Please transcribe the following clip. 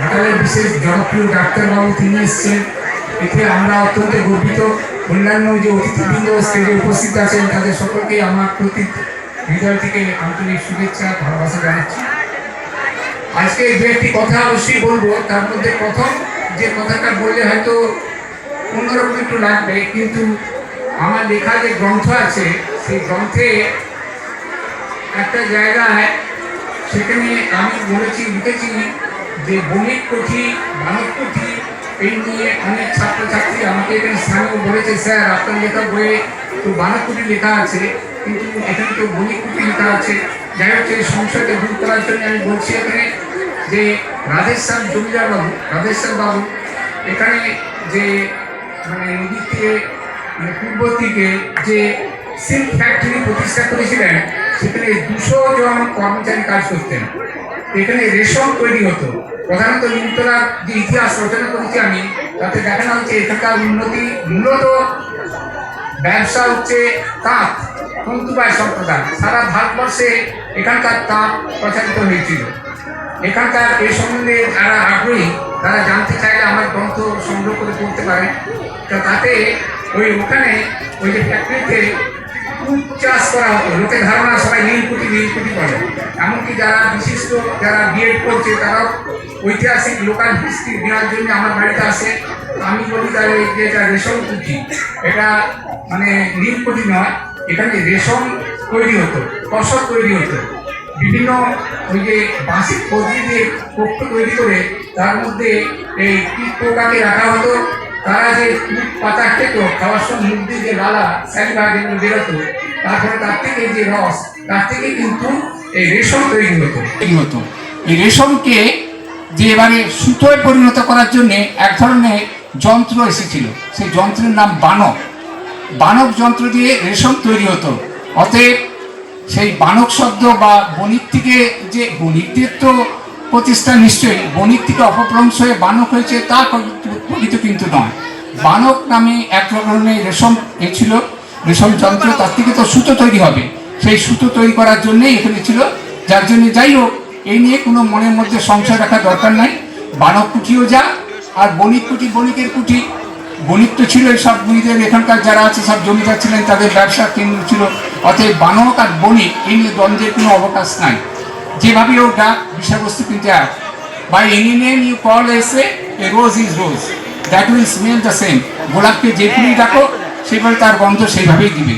ঘাটালের বিশেষ জনপ্রিয় ডাক্তারবাবু তিনি এসছেন। এতে আমরা অত্যন্ত গর্বিত। অন্যান্য যে অতিথিবৃন্দ স্টেজে উপস্থিত আছেন, তাদের সকলকে আমার প্রতি হৃদয় থেকে আন্তরিক শুভেচ্ছা, ভালোবাসা জানাচ্ছি। আজকে দু একটি কথা অবশ্যই বলব। তার মধ্যে প্রথম যে কথাটা বললে হয়তো অন্যরকম একটু লাগবে, কিন্তু আমার লেখা যে গ্রন্থ আছে, সেই গ্রন্থে একটা জায়গায় সেখানে আমি বলেছি, লিখেছি যে বণিক পুঁথি, মানব পুঁথি, এই নিয়ে অনেক ছাত্রছাত্রী আমাকে এখানে স্থানীয় বলেছে, স্যার, আপনার লেখা বইয়ে তো বানক পুঁথি লেখা আছে, কিন্তু এখানে তো বণিক পুঁথি লেখা আছে। যাই হোক, সেই দূর করার জন্য আমি বলছি এখানে যে রাধেশ্যাম জমিদার বাবু রাধেশ্যাম বাবু, এখানে যে মানে নদীর থেকে মানে পূর্ব দিকে যে সিল্ক ফ্যাক্টরি প্রতিষ্ঠা করেছিলেন, সেখানে দুশো জন কর্মচারী কাজ করতেন। এখানে রেশম তৈরি হতো। প্রধানত নিমতলার যে ইতিহাস, রচনা করেছি আমি, তাতে দেখানো হচ্ছে এখানকার উন্নতি মূলত ব্যবসা হচ্ছে তাঁত, তন্তুবায় সম্প্রদায় সারা ভারতবর্ষে এখানকার তাঁত প্রচারিত হয়েছিল। এখানকার এই সম্বন্ধে যারা আগ্রহী, তারা জানতে চাইলে আমার গ্রন্থ সংগ্রহ করে পড়তে পারে তো তাতে ওই ওখানে ওই যে ফ্যাক্টরিতে কুট চাষ করা হতো লোকের ধারণা সবাই নীলকুটি নীলকুটি করে এমনকি যারা বিশিষ্ট, যারা বিএড করছে, তারাও ঐতিহাসিক লোকাল হিস্ট্রি দেওয়ার জন্য আমার বাড়িতে আসে। আমি বলি তাহলে যে এটা রেশম কুচি এটা মানে নীলকুটি নয়, এখানে রেশম তৈরি হতো কষক তৈরি হতো। বিভিন্ন ওই যে বাঁশের পদ্ধতি দিয়ে তৈরি করে, তার মধ্যে এই কীট পোকাকে রাখা হতো। তারা যে পাতা খেত খাওয়ার সময় মুখ দিয়ে যে লালা যেগুলো বেরোতো তারপরে তার থেকে যে রস, তার থেকে কিন্তু এই রেশম তৈরি হতো। তৈরি হতো। এই রেশমকে যে এবারে সুতোয় পরিণত করার জন্য এক ধরনের যন্ত্র এসেছিল, সেই যন্ত্রের নাম বানক। বানক যন্ত্র দিয়ে রেশম তৈরি হতো। অতএব সেই বানক শব্দ বা বণিক থেকে যে বণিকদের তো প্রতিষ্ঠা নিশ্চয়ই, বণিক থেকে অপভ্রংশ হয়ে বানক হয়েছে, তা প্রকৃত কিন্তু নয়। বানক নামে এক ধরনের রেশম এ ছিল, রেশম যন্ত্র, তার থেকে তো সুতো তৈরি হবে। সেই সুতো তৈরি করার জন্যই এখানে ছিল। যার জন্য যাই হোক, এই নিয়ে কোনো মনের মধ্যে সংশয় রাখার দরকার নাই। বানক কুঠিও যা, আর বণিক কুঠি বণিকের কুঠি বণিক তো ছিল সব বুড়িদের এখানকার যারা আছে, সব জমিদার ছিলেন, তাদের ব্যবসার কেন্দ্র ছিল। অতএব বানক আর বণিক, এই নিয়ে দ্বন্দ্বের কোনো অবকাশ নাই। যেভাবে ও ডাক বিষয়বস্তু কিন্তু এক। By any name you call it, a rose is rose. That will smell the same গোলাপকে যে ফুলই ডাকো সেভাবে তার গন্ধ সেইভাবেই দিবে।